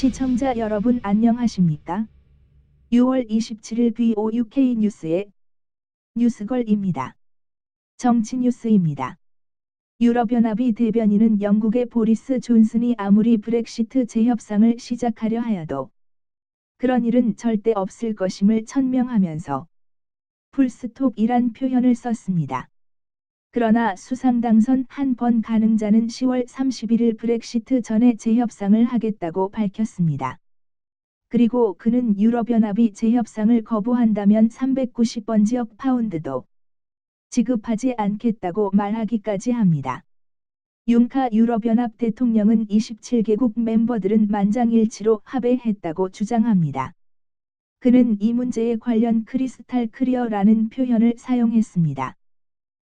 시청자 여러분 안녕하십니까? 6월 27일 BOUK 뉴스의 뉴스걸입니다. 정치 뉴스입니다. 유럽연합이 대변인은 영국의 보리스 존슨이 아무리 브렉시트 재협상을 시작하려 하여도 그런 일은 절대 없을 것임을 천명하면서 풀스톱이란 표현을 썼습니다. 그러나 수상 당선 한 번 가능자는 10월 31일 브렉시트 전에 재협상을 하겠다고 밝혔습니다. 그리고 그는 유럽연합이 재협상을 거부한다면 390번 지역 파운드도 지급하지 않겠다고 말하기까지 합니다. 융카 유럽연합 대통령은 27개국 멤버들은 만장일치로 합의했다고 주장합니다. 그는 이 문제에 관련 크리스탈 크리어라는 표현을 사용했습니다.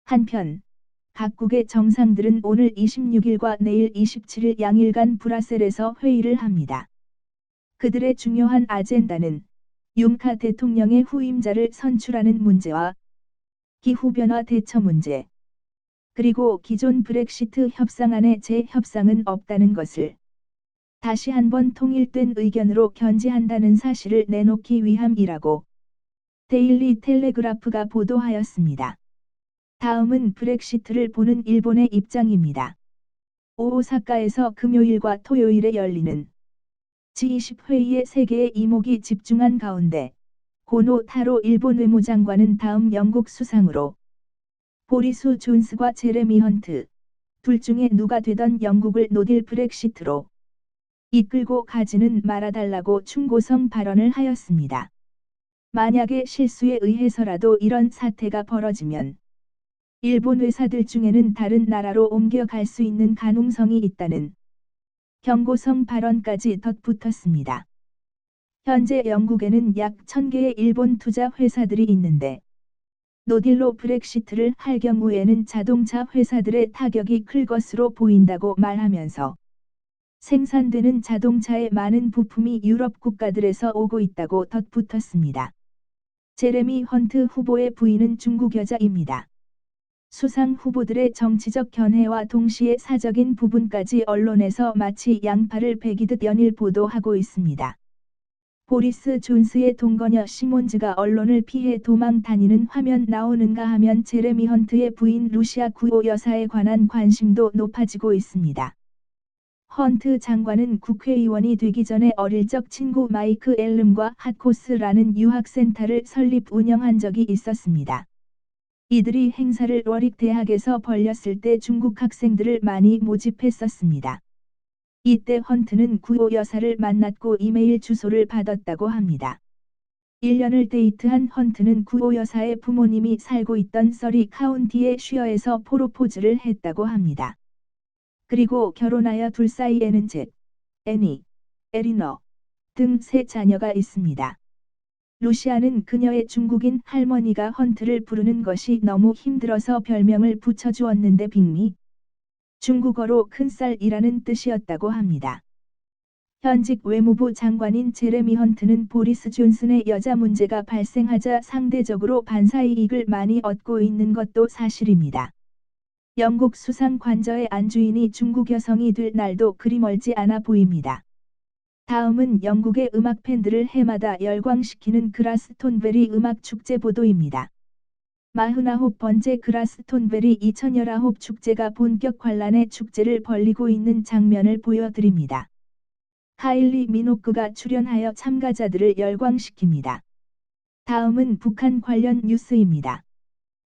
한편 각국의 정상들은 오늘 26일과 내일 27일 양일간 브라셀에서 회의를 합니다. 그들의 중요한 아젠다는 융카 대통령의 후임자를 선출하는 문제와 기후변화 대처 문제, 그리고 기존 브렉시트 협상안의 재협상은 없다는 것을 다시 한번 통일된 의견으로 견지한다는 사실을 내놓기 위함이라고 데일리 텔레그라프가 보도하였습니다. 다음은 브렉시트를 보는 일본의 입장입니다. 오사카에서 금요일과 토요일에 열리는 G20 회의에 세계의 이목이 집중한 가운데 고노 타로 일본 외무장관은 다음 영국 수상으로 보리수 존스과 제레미 헌트 둘 중에 누가 되던 영국을 노딜 브렉시트로 이끌고 가지는 말아달라고 충고성 발언을 하였습니다. 만약에 실수에 의해서라도 이런 사태가 벌어지면 일본 회사들 중에는 다른 나라로 옮겨갈 수 있는 가능성이 있다는 경고성 발언까지 덧붙었습니다. 현재 영국에는 약 1000개의 일본 투자 회사들이 있는데 노딜로 브렉시트를 할 경우에는 자동차 회사들의 타격이 클 것으로 보인다고 말하면서 생산되는 자동차의 많은 부품이 유럽 국가들에서 오고 있다고 덧붙었습니다. 제레미 헌트 후보의 부인은 중국 여자입니다. 수상 후보들의 정치적 견해와 동시에 사적인 부분까지 언론에서 마치 양파를 베기듯 연일 보도하고 있습니다. 보리스 존스의 동거녀 시몬즈가 언론을 피해 도망 다니는 화면 나오는가 하면 제레미 헌트의 부인 루시아 구호 여사에 관한 관심도 높아지고 있습니다. 헌트 장관은 국회의원이 되기 전에 어릴 적 친구 마이크 앨름과 핫코스라는 유학센터를 설립 운영한 적이 있었습니다. 이들이 행사를 워릭 대학에서 벌렸을 때 중국 학생들을 많이 모집했었습니다. 이때 헌트는 구호 여사를 만났고 이메일 주소를 받았다고 합니다. 1년을 데이트한 헌트는 구호 여사의 부모님이 살고 있던 서리 카운티의 쉬어에서 포로포즈를 했다고 합니다. 그리고 결혼하여 둘 사이에는 젯, 애니, 에리너 등 세 자녀가 있습니다. 루시아는 그녀의 중국인 할머니가 헌트를 부르는 것이 너무 힘들어서 별명을 붙여주었는데 빅미 중국어로 큰쌀이라는 뜻이었다고 합니다. 현직 외무부 장관인 제레미 헌트는 보리스 존슨의 여자 문제가 발생하자 상대적으로 반사이익을 많이 얻고 있는 것도 사실입니다. 영국 수상 관저의 안주인이 중국 여성이 될 날도 그리 멀지 않아 보입니다. 다음은 영국의 음악 팬들을 해마다 열광시키는 그라스톤베리 음악 축제 보도입니다. 49번째 그라스톤베리 2019 축제가 본격 관람의 축제를 벌리고 있는 장면을 보여드립니다. 카일리 미노크가 출연하여 참가자들을 열광시킵니다. 다음은 북한 관련 뉴스입니다.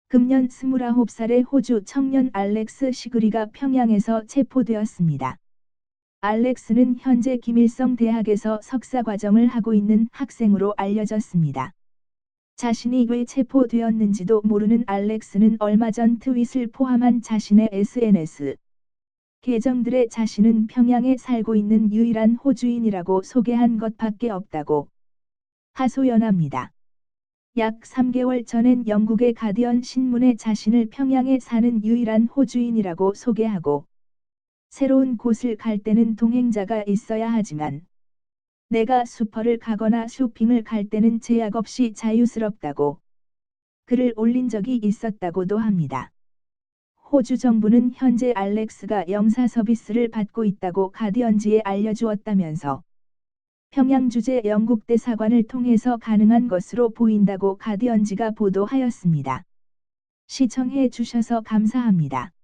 금년 29살의 호주 청년 알렉스 시그리가 평양에서 체포되었습니다. 알렉스는 현재 김일성 대학에서 석사 과정을 하고 있는 학생으로 알려졌습니다. 자신이 왜 체포되었는지도 모르는 알렉스는 얼마 전 트윗을 포함한 자신의 SNS 계정들의 자신은 평양에 살고 있는 유일한 호주인이라고 소개한 것밖에 없다고 하소연합니다. 약 3개월 전엔 영국의 가디언 신문에 자신을 평양에 사는 유일한 호주인이라고 소개하고 새로운 곳을 갈 때는 동행자가 있어야 하지만 내가 슈퍼를 가거나 쇼핑을 갈 때는 제약 없이 자유스럽다고 글을 올린 적이 있었다고도 합니다. 호주 정부는 현재 알렉스가 영사 서비스를 받고 있다고 가디언지에 알려주었다면서 평양 주재 영국 대사관을 통해서 가능한 것으로 보인다고 가디언지가 보도하였습니다. 시청해 주셔서 감사합니다.